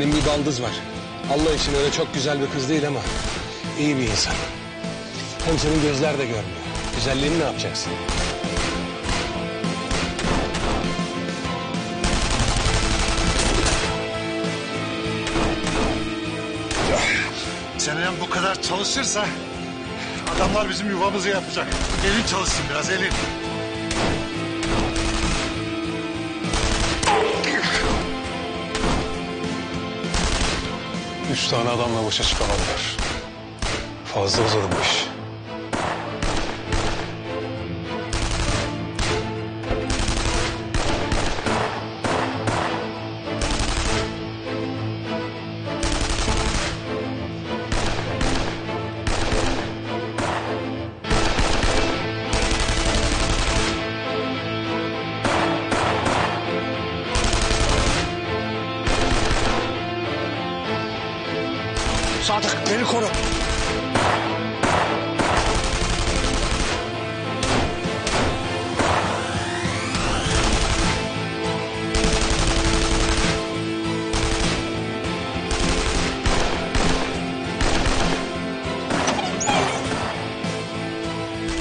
Benim bir baldız var. Allah için öyle çok güzel bir kız değil ama iyi bir insan. Hem senin gözler de görmüyor. Güzelliğini ne yapacaksın? Senem bu kadar çalışırsa adamlar bizim yuvamızı yapacak. Elin çalışsın biraz elin. Üç tane adamla başa çıkamadılar. Fazla uzadı bu iş. Sadık beni koru.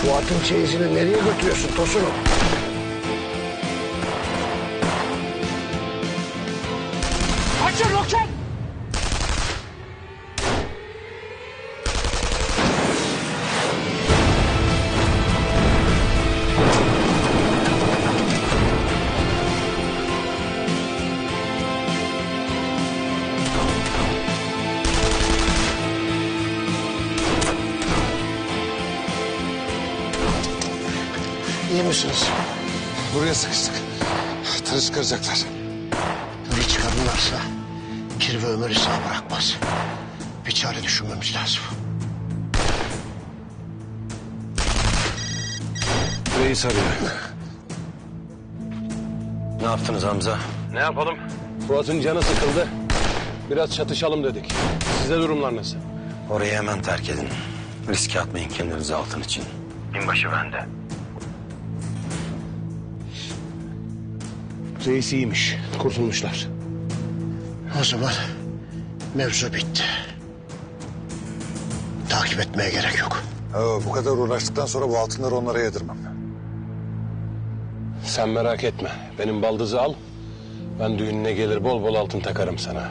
Bu atın çeyizini nereye götürüyorsun Tosunum? Açın roket! İyi misiniz? Buraya sıkıştık. Tırı çıkaracaklar. Bir çıkarırlarsa Kirve Ömer'i sağ bırakmaz. Bir çare düşünmemiz lazım. Reis arıyor. Ne yaptınız Hamza? Ne yapalım? Fuat'ın canı sıkıldı. Biraz çatışalım dedik. Size durumlar nasıl? Orayı hemen terk edin. Riske atmayın kendinizi altın için. Binbaşı bende. Reis iyiymiş. Kurtulmuşlar. O zaman mevzu bitti. Takip etmeye gerek yok. Oo, bu kadar uğraştıktan sonra bu altınları onlara yedirmem. Sen merak etme. Benim baldızı al. Ben düğününe gelir bol bol altın takarım sana.